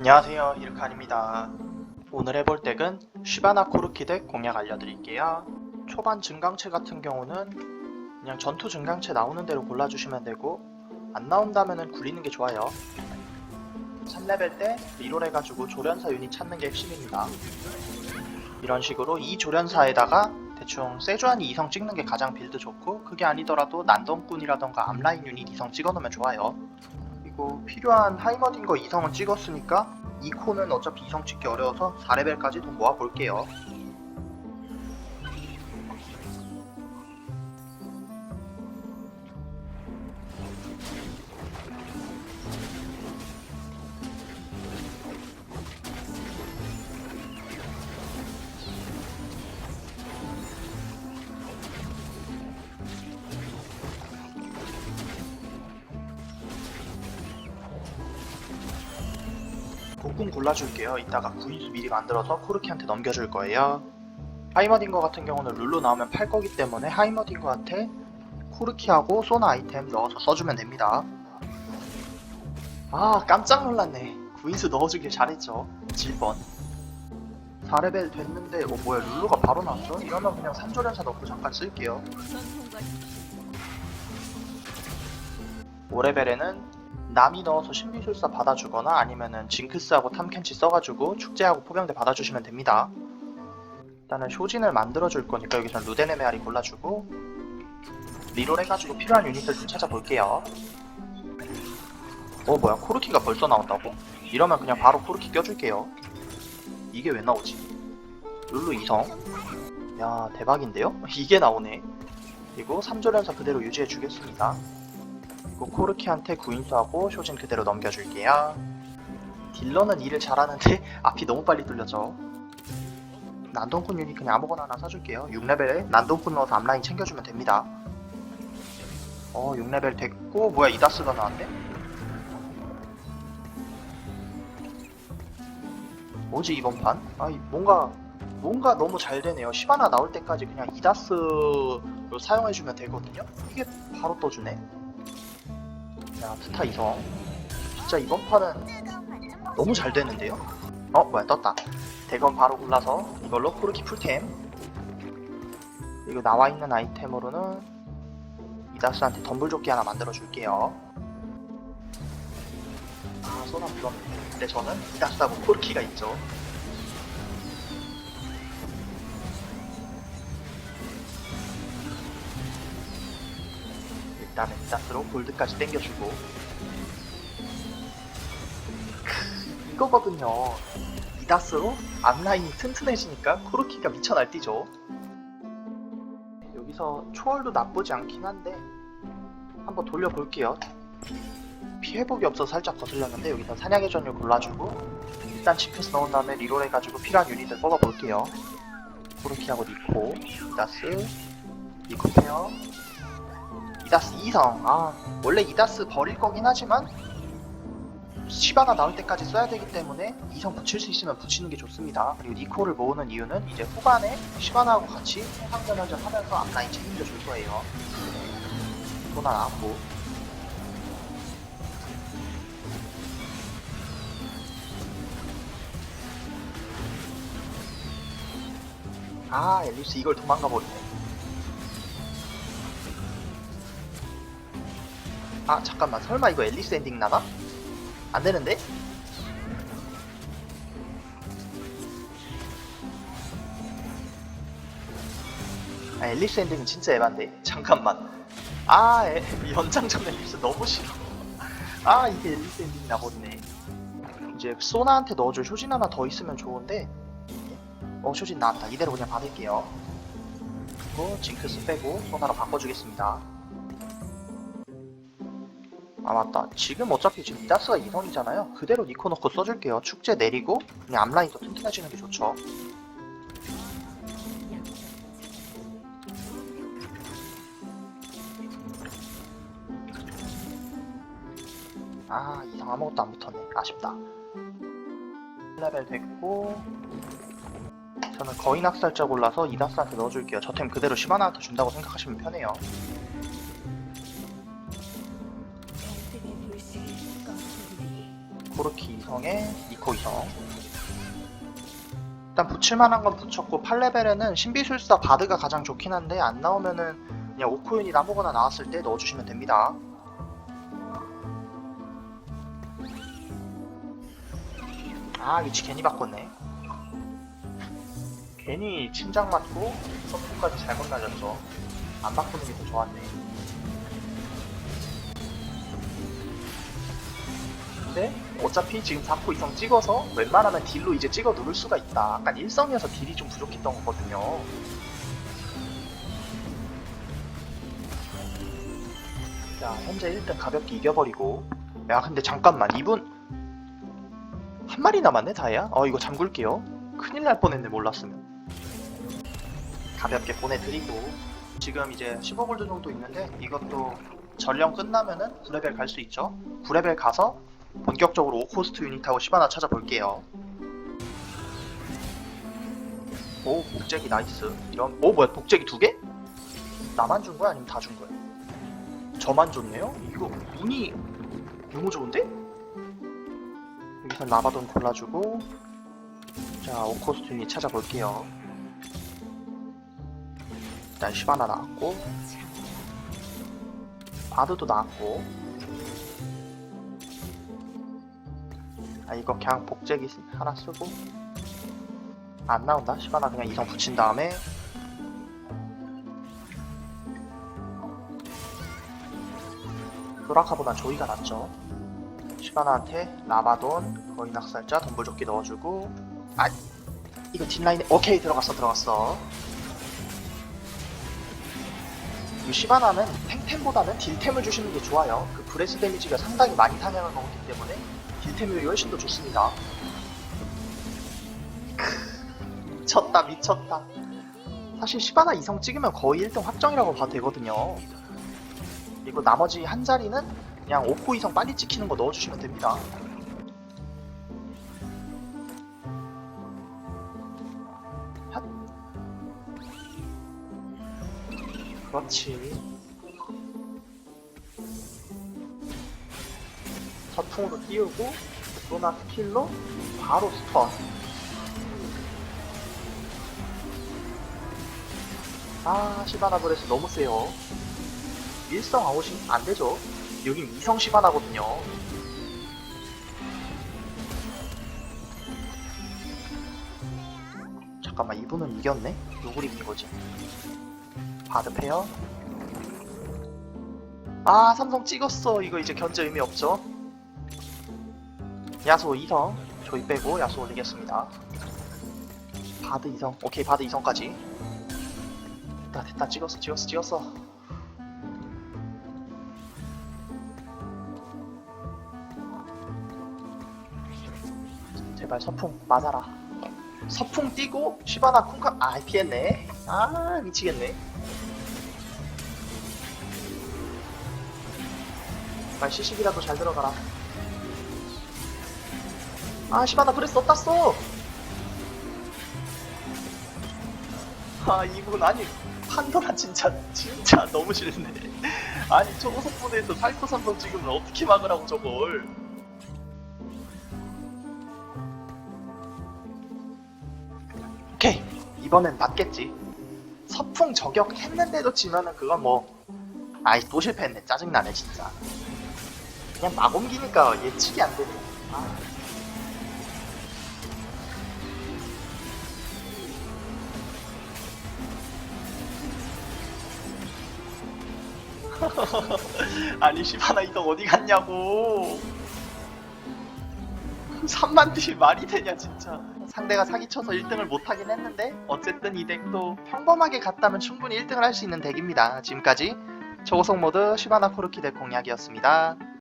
안녕하세요 이르칸입니다. 오늘 해볼 덱은 쉬바나 코르키 덱 공략 알려드릴게요. 초반 증강체 같은 경우는 그냥 전투 증강체 나오는 대로 골라주시면 되고 안 나온다면 굴리는 게 좋아요. 3레벨 때 리롤 해가지고 조련사 유닛 찾는 게 핵심입니다. 이런 식으로 이 조련사에다가 대충 세주안이 이성 찍는 게 가장 빌드 좋고 그게 아니더라도 난동꾼이라던가 앞라인 유닛 이성 찍어놓으면 좋아요 그리고 필요한 하이머딩거 이성은 찍었으니까 이 코는 어차피 이성 찍기 어려워서 4레벨까지 돈 모아 볼게요. 복군 골라줄게요. 이따가 구인수 미리 만들어서 코르키한테 넘겨줄 거예요. 하이머딩거 같은 경우는 룰로 나오면 팔 거기 때문에 하이머딩거한테 코르키하고 소나 아이템 넣어서 써주면 됩니다. 아 깜짝 놀랐네. 구인수 넣어주길 잘했죠. 질뻔. 4레벨 됐는데 어 뭐야 룰루가 바로 나왔죠? 이러면 그냥 산조련사 넣고 잠깐 쓸게요. 5레벨에는 남이 넣어서 신비술사 받아주거나 아니면은 징크스하고 탐켄치 써가지고 축제하고 포병대 받아주시면 됩니다. 일단은 쇼진을 만들어줄 거니까 여기선 루데네메아리 골라주고 리롤 해가지고 필요한 유닛을 좀 찾아볼게요. 어 뭐야 코르키가 벌써 나온다고? 이러면 그냥 바로 코르키 껴줄게요. 이게 왜 나오지? 룰루 2성 야 대박인데요? 이게 나오네. 그리고 3조련사 그대로 유지해 주겠습니다. 코르키한테 구인수하고 쇼진 그대로 넘겨줄게요. 딜러는 일을 잘하는데 앞이 너무 빨리 뚫렸죠. 난동꾼 유닛 그냥 아무거나 하나 사줄게요. 6레벨에 난동꾼 넣어서 앞라인 챙겨주면 됩니다. 어 6레벨 됐고 뭐야 이다스가 나왔네? 뭐지 이번 판? 아 뭔가 뭔가 너무 잘 되네요. 시바나 나올 때까지 그냥 이다스로 사용해주면 되거든요. 이게 바로 떠주네. 야 스타 이성. 진짜 이번 판은 너무 잘 되는데요? 어 뭐야 떴다. 대건 바로 골라서 이걸로 코르키 풀템. 그리고 나와 있는 아이템으로는 이다스한테 덤불조끼 하나 만들어 줄게요. 아 소나 물론 근데 저는 이다스하고 코르키가 있죠 일단은 이다스로 골드까지 땡겨주고. 크, 이거거든요. 이다스로 앞라인이 튼튼해지니까 코르키가 미쳐 날뛰죠. 여기서 초월도 나쁘지 않긴 한데 한번 돌려볼게요. 피해복이 없어서 살짝 거슬렸는데 여기서 사냥의 전율 골라주고 일단 징크스 넣은 다음에 리롤 해가지고 필요한 유닛을 뽑아볼게요. 코르키하고 니코 이다스 니코 페어 이다스 2성 아 원래 이다스 버릴 거긴 하지만 시바가 나올 때까지 써야 되기 때문에 2성 붙일 수 있으면 붙이는 게 좋습니다. 그리고 니코를 모으는 이유는 이제 후반에 시바나하고 같이 상전연전 하면서 앞라인 책임져 줄 거예요. 소나 나왔고 아 앨리스 이걸 도망가 버리네 아 잠깐만. 설마 이거 앨리스 엔딩 나나? 안 되는데? 아 앨리스 엔딩은 진짜 에반데. 잠깐만. 아 에, 연장전 앨리스 너무 싫어. 아 이게 앨리스 엔딩이 나버리네. 이제 소나한테 넣어줄 효진 하나 더 있으면 좋은데. 어 효진 나왔다. 이대로 그냥 받을게요. 그리고 징크스 빼고 소나로 바꿔주겠습니다 아 맞다. 지금 어차피 지금 이다스가 2성이잖아요. 그대로 니코 넣고 써줄게요. 축제 내리고 그냥 앞라인 더 튼튼해지는 게 좋죠. 아 이성 아무것도 안 붙었네. 아쉽다. 1레벨 됐고 저는 거인 학살자 골라서 이다스한테 넣어줄게요. 저 템 그대로 시바나한테 준다고 생각하시면 편해요 코르키 이성에 이코 이성. 일단 붙일만한 건 붙였고 8레벨에는 신비술사 바드가 가장 좋긴 한데 안 나오면은 그냥 오코윤이 아무거나 나왔을 때 넣어주시면 됩니다. 아 위치 괜히 바꿨네. 괜히 침장 맞고 서프까지 잘못 날렸죠 안 바꾸는 게 더 좋았네 근데 어차피 지금 4코 이상 찍어서 웬만하면 딜로 이제 찍어 누를 수가 있다. 약간 일성이어서 딜이 좀 부족했던 거거든요. 자 현재 1등 가볍게 이겨버리고. 야 근데 잠깐만 이분 한 마리 남았네 다이아? 어 이거 잠글게요. 큰일 날 뻔했네 몰랐으면. 가볍게 보내드리고. 지금 이제 15골드 정도 있는데 이것도 전령 끝나면은 9레벨 갈 수 있죠. 9레벨 가서 본격적으로 5코스트 유닛하고 시바나 찾아볼게요 오 복제기 나이스 이런 오 뭐야 복제기 두 개? 나만 준 거야 아니면 다 준 거야? 저만 줬네요? 이거 운이 너무 좋은데? 여기서 라바돈 골라주고 자 5코스트 유닛 찾아볼게요 일단 시바나 나왔고 바드도 나왔고 아 이거 그냥 복제기 하나 쓰고. 안 나온다? 시바나 그냥 이성 붙인 다음에. 소라카보다 조이가 낫죠. 시바나한테 라바돈 거인 학살자 덤불조끼 넣어주고. 아 이거 뒷라인에 오케이 들어갔어 들어갔어. 이 시바나는 탱템보다는 딜템을 주시는 게 좋아요. 그 브레스 데미지가 상당히 많이 사냥을 먹기 때문에 딜템이 훨씬 더 좋습니다. 크, 미쳤다 미쳤다. 사실 시바나 이성 찍으면 거의 1등 확정이라고 봐도 되거든요. 그리고 나머지 한 자리는 그냥 5코 이상 빨리 찍히는 거 넣어주시면 됩니다. 핫. 그렇지 서풍으로 띄우고 로나 스킬로 바로 스턴. 아 시바나 브레스 너무 세요. 일성 아웃이 안되죠? 여긴 이성 시바나거든요. 잠깐만 이분은 이겼네? 누굴 이긴 거지? 바드 페어? 아 삼성 찍었어. 이거 이제 견제 의미 없죠 야수 2성. 저희 빼고 야수 올리겠습니다. 바드 2성. 오케이 바드 2성까지. 됐다 됐다. 찍었어 찍었어 찍었어. 제발 서풍 맞아라. 서풍 뛰고 시바나 쿵카 아 피했네. 아 미치겠네. 빨리 시식이라도 잘 들어가라 아 시바나 브레스 어디다 써? 아 이분 아니 판도라 진짜 진짜 너무 싫네. 아니 저거 속보대에서 살코 삼성 찍으면 어떻게 막으라고 저걸. 오케이. 이번엔 맞겠지. 서풍 저격 했는데도 지면은 그건 뭐 아이 또 실패했네. 짜증나네 진짜. 그냥 막 옮기니까 예측이 안 되네. 아. 아니 시바나 이덕 어디 갔냐고. 3만 딜 말이 되냐 진짜. 상대가 사기쳐서 1등을 못하긴 했는데 어쨌든 이 덱도 평범하게 갔다면 충분히 1등을 할 수 있는 덱입니다. 지금까지 초고속 모드 시바나 코르키 덱 공략이었습니다